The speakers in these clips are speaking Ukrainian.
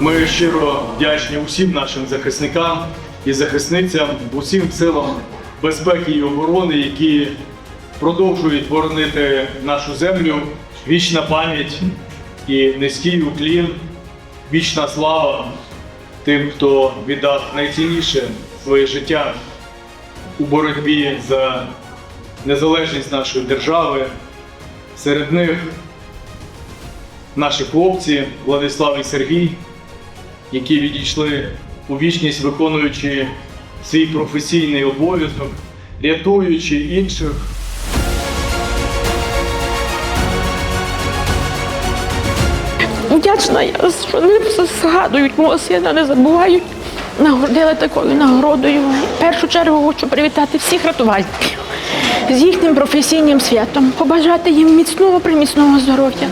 Ми щиро вдячні усім нашим захисникам і захисницям, усім силам безпеки і оборони, які продовжують боронити нашу землю. Вічна пам'ять і низький уклін, вічна слава тим, хто віддав найцінніше своє життя у боротьбі за незалежність нашої держави. Серед них наші хлопці Владислав і Сергій, які відійшли у вічність, виконуючи свій професійний обов'язок, рятуючи інших. Вдячна я, що вони просто згадують мого сина, не забувають. Нагородили такою нагородою. В першу чергу хочу привітати всіх рятувальників з їхнім професійним святом, побажати їм міцного приміцного здоров'я,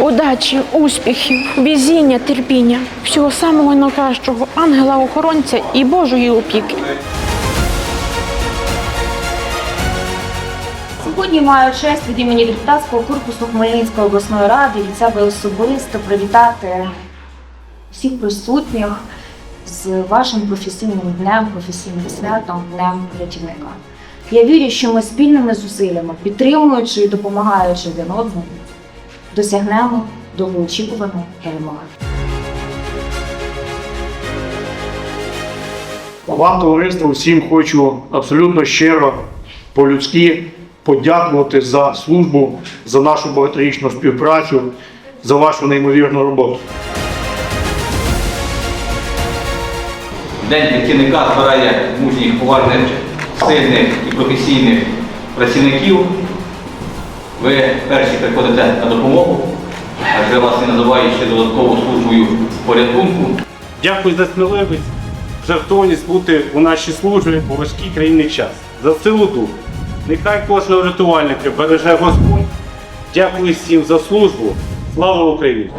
удачі, успіхів, везіння, терпіння, всього самого найкращого, ангела-охоронця і Божої опіки. Сьогодні маю честь від імені депутатського корпусу Хмельницької обласної ради від себе особисто привітати всіх присутніх з вашим професійним днем, професійним святом, днем рятівника. Я вірю, що ми спільними зусиллями, підтримуючи і допомагаючи один одному, досягнемо довгоочікуваної перемоги. Вам, товариство, всім хочу абсолютно щиро, по-людськи подякувати за службу, за нашу багаторічну співпрацю, за вашу неймовірну роботу. День працівника збирає мужніх, поважних, сильних і професійних працівників. Ви перші приходите на допомогу, адже вас не називають ще додатково службою порятунку. Дякую за сміливість, жертовність бути у нашій службі у важкий країнний час. За силу духу. Нехай кожного рятувальника береже Господь. Дякую всім за службу. Слава Україні!